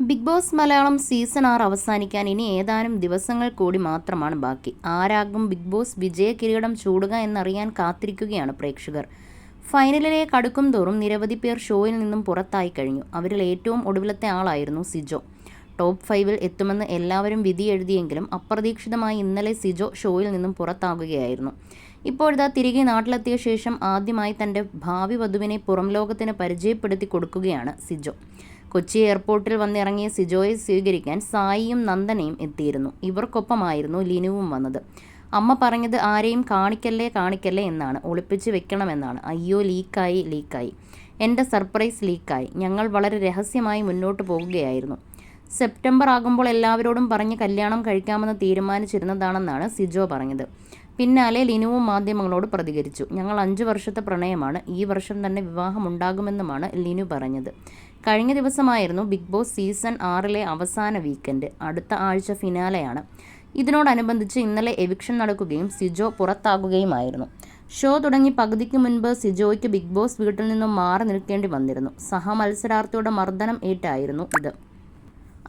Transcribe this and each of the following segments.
Big boss Malayalam season ആറ് അവസാനിക്കാൻ ഇനി ഏതാനും ദിവസങ്ങൾ കൂടി മാത്രമാണ് ബാക്കി. ആരാകും ബിഗ് ബോസ് വിജയ കിരീടം ചൂടുക എന്നറിയാൻ കാത്തിരിക്കുകയാണ് പ്രേക്ഷകർ. ഫൈനലിലേക്ക് അടുക്കും തോറും നിരവധി പേർ ഷോയിൽ നിന്നും പുറത്തായി കഴിഞ്ഞു. അവരിൽ ഏറ്റവും ഒടുവിലത്തെ ആളായിരുന്നു സിജോ. ടോപ്പ് ഫൈവിൽ എത്തുമെന്ന് എല്ലാവരും വിധി എഴുതിയെങ്കിലും അപ്രതീക്ഷിതമായി ഇന്നലെ സിജോ ഷോയിൽ നിന്നും പുറത്താകുകയായിരുന്നു. ഇപ്പോഴിതാ തിരികെ നാട്ടിലെത്തിയ ശേഷം ആദ്യമായി തന്റെ ഭാവി വധുവിനെ പുറം ലോകത്തിന് പരിചയപ്പെടുത്തി കൊടുക്കുകയാണ് സിജോ. കൊച്ചി എയർപോർട്ടിൽ വന്നിറങ്ങിയ സിജോയെ സ്വീകരിക്കാൻ സായിയും നന്ദനയും എത്തിയിരുന്നു. ഇവർക്കൊപ്പമായിരുന്നു ലിനുവും വന്നത്. അമ്മ പറഞ്ഞത് ആരെയും കാണിക്കല്ലേ കാണിക്കല്ലേ എന്നാണ്. ഒളിപ്പിച്ച് വെക്കണമെന്നാണ്. അയ്യോ ലീക്കായി ലീക്കായി. എന്റെ സർപ്രൈസ് ലീക്കായി. ഞങ്ങൾ വളരെ രഹസ്യമായി മുന്നോട്ട് പോകുകയായിരുന്നു സെപ്റ്റംബർ ആകുമ്പോൾ എല്ലാവരോടും പറഞ്ഞ് കല്യാണം കഴിക്കാമെന്ന് തീരുമാനിച്ചിരുന്നതാണെന്നാണ് സിജോ പറഞ്ഞത്. പിന്നാലെ ലിനുവും മാധ്യമങ്ങളോട് പ്രതികരിച്ചു. ഞങ്ങൾ അഞ്ചു വർഷത്തെ പ്രണയമാണ്. ഈ വർഷം തന്നെ വിവാഹമുണ്ടാകുമെന്നുമാണ് ലിനു പറഞ്ഞത്. കഴിഞ്ഞ ദിവസമായിരുന്നു ബിഗ് ബോസ് സീസൺ ആറിലെ അവസാന വീക്കെൻഡ്. അടുത്ത ആഴ്ച ഫിനാലെയാണ്. ഇതിനോടനുബന്ധിച്ച് ഇന്നലെ എവിക്ഷൻ നടക്കുകയും സിജോ പുറത്താകുകയുമായിരുന്നു. ഷോ തുടങ്ങി പകുതിക്ക് മുൻപ് സിജോയ്ക്ക് ബിഗ് ബോസ് വീട്ടിൽ നിന്നും മാറി നിൽക്കേണ്ടി വന്നിരുന്നു. സഹമത്സരാർത്ഥിയുടെ മർദ്ദനം ഏറ്റായിരുന്നു ഇത്.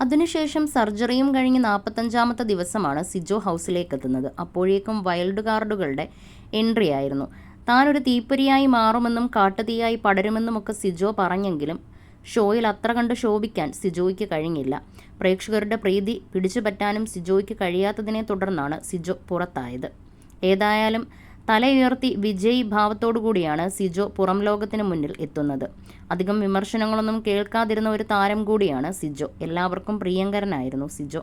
അതിനുശേഷം സർജറിയും കഴിഞ്ഞ് നാൽപ്പത്തഞ്ചാമത്തെ ദിവസമാണ് സിജോ ഹൗസിലേക്ക് എത്തുന്നത് അപ്പോഴേക്കും വൈൽഡ് കാർഡുകളുടെ എൻട്രി ആയിരുന്നു. താനൊരു തീപ്പൊരിയായി മാറുമെന്നും കാട്ടുതീയായി പടരുമെന്നുമൊക്കെ സിജോ പറഞ്ഞെങ്കിലും ഷോയിൽ അത്ര കണ്ട് ശോഭിക്കാൻ സിജോയ്ക്ക് കഴിഞ്ഞില്ല. പ്രേക്ഷകരുടെ പ്രീതി പിടിച്ചുപറ്റാനും സിജോയ്ക്ക് കഴിയാത്തതിനെ തുടർന്നാണ് സിജോ പുറത്തായത്. ഏതായാലും തലയുയർത്തി വിജയ് ഭാവത്തോടുകൂടിയാണ് സിജോ പുറം ലോകത്തിന് മുന്നിൽ എത്തുന്നത്. അധികം വിമർശനങ്ങളൊന്നും കേൾക്കാതിരുന്ന ഒരു താരം കൂടിയാണ് സിജോ. എല്ലാവർക്കും പ്രിയങ്കരനായിരുന്നു സിജോ.